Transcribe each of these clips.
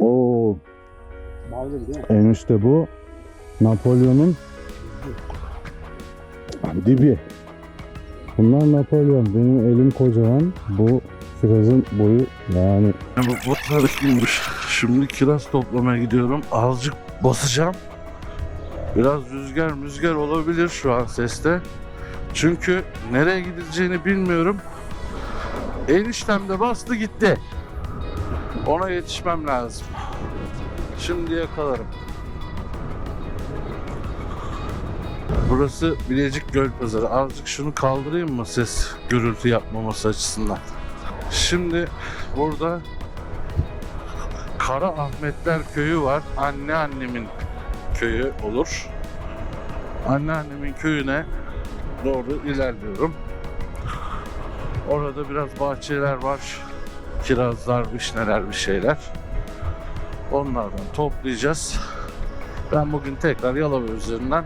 Oo, enişte bu Napolyon'un dibi. Bunlar Napolyon. Benim elim kocaman. Bu kirazın boyu yani Bu bu tarifliymiş. Şimdi kiraz toplamaya gidiyorum. Azıcık basacağım. Biraz rüzgar müzgar olabilir şu an seste. Çünkü nereye gidileceğini bilmiyorum. Eniştem de bastı gitti. Ona yetişmem lazım. Şimdi yakalarım. Burası Bilecik Göl Pazarı. Azıcık şunu kaldırayım mı ses gürültü yapmaması açısından. Şimdi burada Kara Ahmetler Köyü var. Anneannemin köyü olur. Anneannemin köyüne doğru ilerliyorum. Orada biraz bahçeler var. Kirazlar, vişneler bir şeyler. Onlardan toplayacağız. Ben bugün tekrar Yalova üzerinden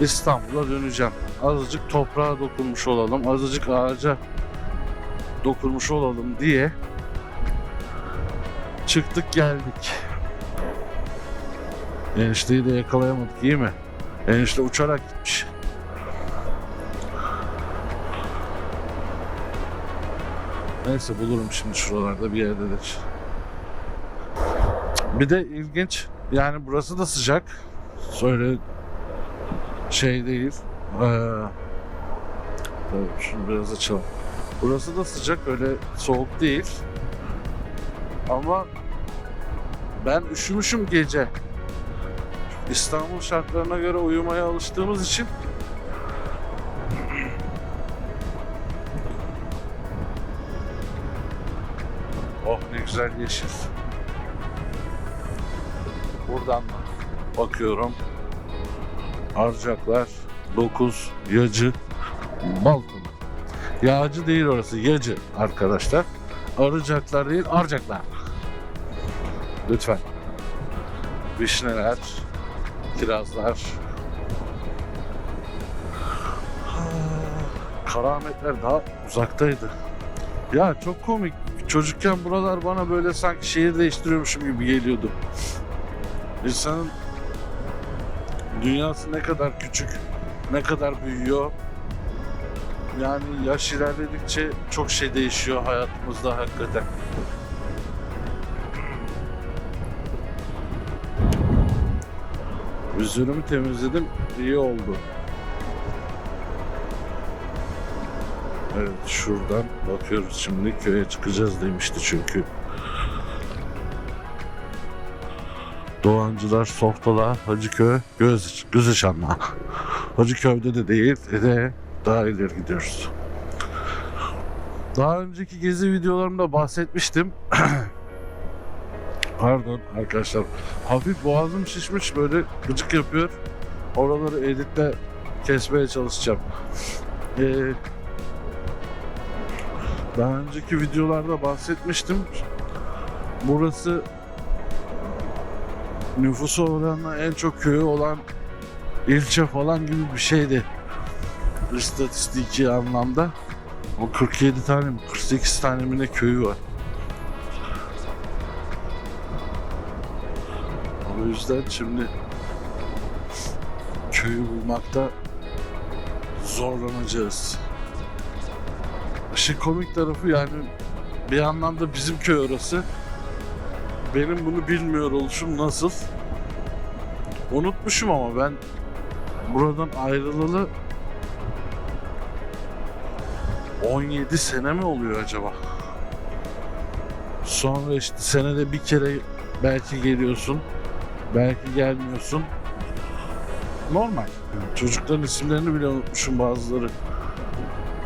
İstanbul'a döneceğim. Azıcık toprağa dokunmuş olalım, azıcık ağaca dokunmuş olalım diye çıktık geldik. Enişteyi de yakalayamadık iyi mi? Enişte uçarak gitmiş. Neyse bulurum şimdi şuralarda bir yerdedir. Bir de ilginç yani burası da sıcak. Öyle şey değil. Ee, evet, şunu biraz açalım. Burası da sıcak öyle soğuk değil. Ama ben üşümüşüm gece. İstanbul şartlarına göre uyumaya alıştığımız için güzel yeşil. Buradan bakıyorum. Arcaklar 9 Yacı Balkon. Yağcı değil orası Yacı arkadaşlar. Arıcaklar değil arcaklar. Lütfen. Vişneler, kirazlar. Karametler daha uzaktaydı. Ya çok komik. Çocukken buralar bana böyle sanki şehir değiştiriyormuşum gibi geliyordu. İnsanın dünyası ne kadar küçük, ne kadar büyüyor. Yani yaş ilerledikçe çok şey değişiyor hayatımızda hakikaten. Üzerimi temizledim, iyi oldu. Evet, şuradan bakıyoruz şimdi köye çıkacağız demişti çünkü. Doğancılar Softala, Hacıköy, Göz, Gözışanla. Hacıköy'de de değil, e de daha ileri gidiyoruz. Daha önceki gezi videolarımda bahsetmiştim. Pardon arkadaşlar. Hafif boğazım şişmiş böyle gıcık yapıyor. Oraları editle kesmeye çalışacağım. Ee, daha önceki videolarda bahsetmiştim. Burası nüfusu oranla en çok köyü olan ilçe falan gibi bir şeydi. İstatistiki anlamda. O 47 tane mi 48 tane mi ne köyü var. O yüzden şimdi köyü bulmakta zorlanacağız. İşin komik tarafı yani bir anlamda bizim köy orası. Benim bunu bilmiyor oluşum nasıl? Unutmuşum ama ben buradan ayrılalı 17 sene mi oluyor acaba? Sonra işte senede bir kere belki geliyorsun, belki gelmiyorsun. Normal. Çocukların isimlerini bile unutmuşum bazıları.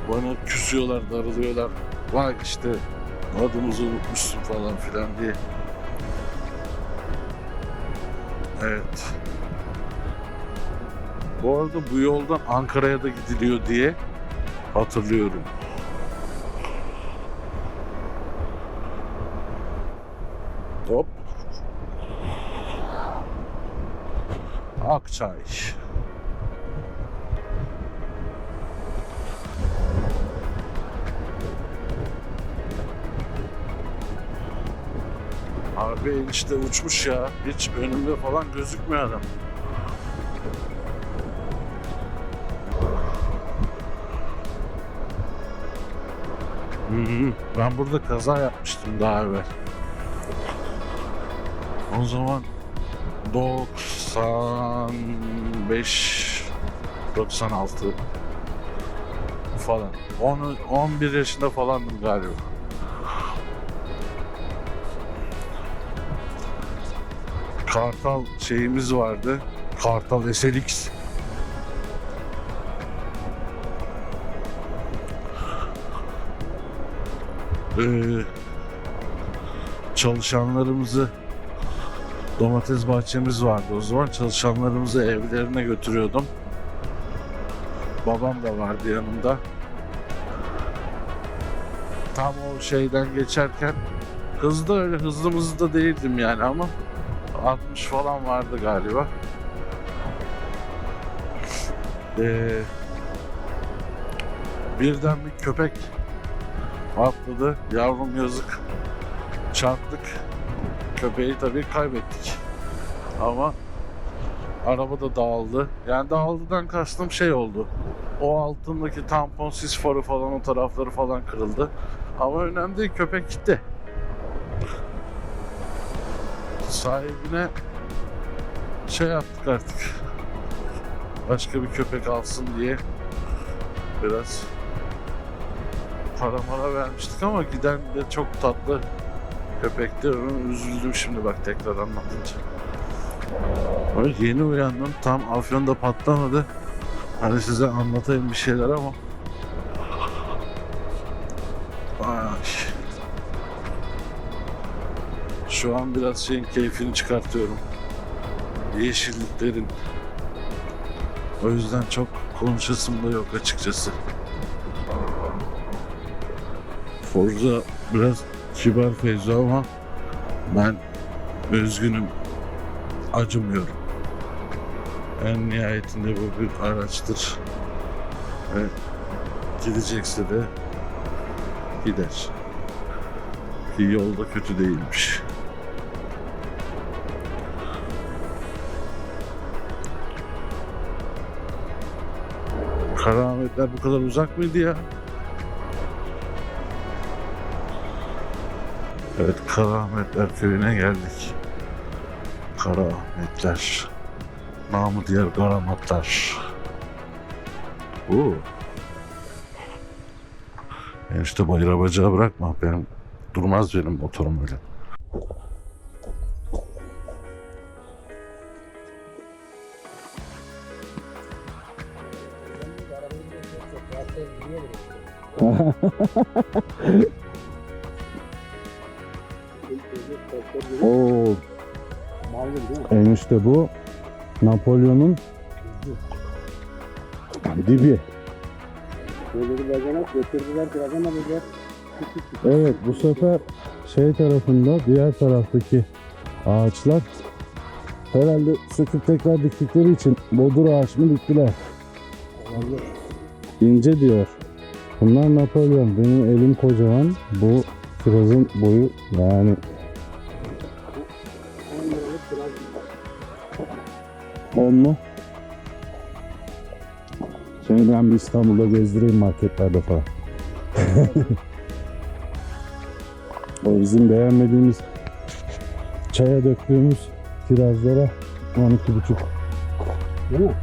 Bana küsüyorlar, darılıyorlar. Vay işte adımızı unutmuşsun falan filan diye. Evet. Bu arada bu yoldan Ankara'ya da gidiliyor diye hatırlıyorum. Hop. Akçay. Harbi enişte uçmuş ya. Hiç önümde falan gözükmüyor adam. Ben burada kaza yapmıştım daha evvel. O zaman 95 96 falan. 10 11 yaşında falandım galiba. Kartal şeyimiz vardı. Kartal SLX. Ee, çalışanlarımızı domates bahçemiz vardı o zaman çalışanlarımızı evlerine götürüyordum. Babam da vardı yanımda. Tam o şeyden geçerken hızlı öyle hızlı hızlı da değildim yani ama 60 falan vardı galiba. Ee, birden bir köpek atladı. Yavrum yazık. Çarptık. Köpeği tabii kaybettik. Ama araba da dağıldı. Yani dağıldıdan kastım şey oldu. O altındaki tampon sis farı falan o tarafları falan kırıldı. Ama önemli değil köpek gitti. Sahibine şey yaptık artık. Başka bir köpek alsın diye biraz para mara vermiştik ama giden de çok tatlı köpekti. Üzüldüm şimdi bak tekrar anlatınca. Böyle yeni uyandım. Tam afyonda patlamadı. Hani size anlatayım bir şeyler ama. Şu an biraz şeyin keyfini çıkartıyorum. Yeşilliklerin. O yüzden çok konuşasım da yok açıkçası. Forza biraz kibar Feyzo ama ben üzgünüm. Acımıyorum. En nihayetinde bu bir araçtır. Ve gidecekse de gider. Ki yolda kötü değilmiş. Karametler bu kadar uzak mıydı ya? Evet Karaahmetler köyüne geldik. Karaahmetler. Namı diğer Karamatlar. Oo. Enişte bayıra bacağı bırakma. Benim durmaz benim motorum öyle. Oo, enişte bu Napolyon'un dibi. Evet bu sefer şey tarafında diğer taraftaki ağaçlar herhalde söküp tekrar diktikleri için bodur ağaç mı diktiler. İnce diyor. Bunlar Napolyon. Benim elim kocaman. Bu kirazın boyu yani On liralık biraz 10 mu? Seni ben bir İstanbul'da gezdireyim marketlerde falan. o bizim beğenmediğimiz çaya döktüğümüz kirazlara 12,5. değil mi?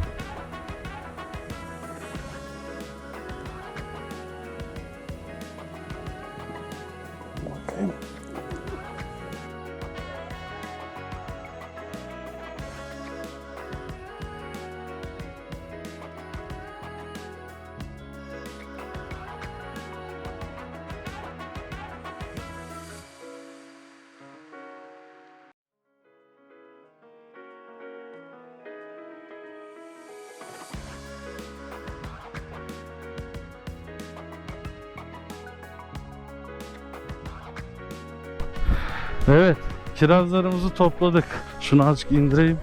Evet, kirazlarımızı topladık. Şunu azıcık indireyim.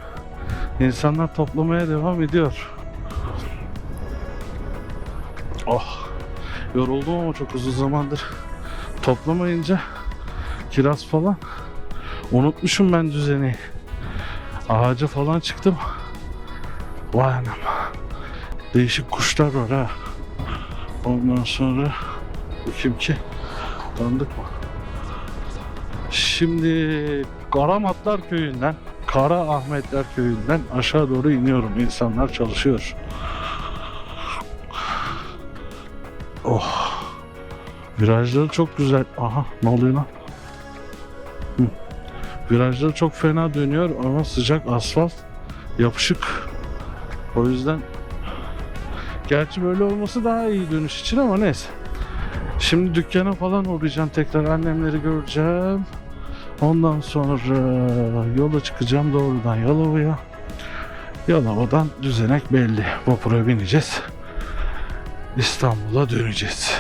İnsanlar toplamaya devam ediyor. Oh, yoruldum ama çok uzun zamandır toplamayınca kiraz falan Unutmuşum ben düzeni. Ağaca falan çıktım. Vay anam. Değişik kuşlar var ha. Ondan sonra kim ki? Tanıdık mı? Şimdi Karamatlar köyünden, Kara Ahmetler köyünden aşağı doğru iniyorum. İnsanlar çalışıyor. Oh. Virajları çok güzel. Aha ne oluyor lan? Hı. Virajları çok fena dönüyor ama sıcak asfalt yapışık. O yüzden gerçi böyle olması daha iyi dönüş için ama neyse. Şimdi dükkana falan uğrayacağım tekrar annemleri göreceğim. Ondan sonra yola çıkacağım doğrudan Yalova'ya. Yalova'dan düzenek belli. Vapura bineceğiz. İstanbul'a döneceğiz.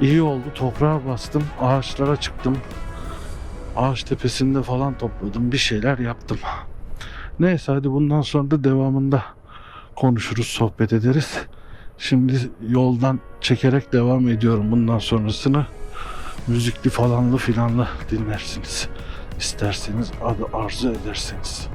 İyi oldu toprağa bastım, ağaçlara çıktım. Ağaç tepesinde falan topladım, bir şeyler yaptım. Neyse hadi bundan sonra da devamında konuşuruz, sohbet ederiz. Şimdi yoldan çekerek devam ediyorum bundan sonrasını. Müzikli falanlı filanlı dinlersiniz. İsterseniz adı arzu ederseniz.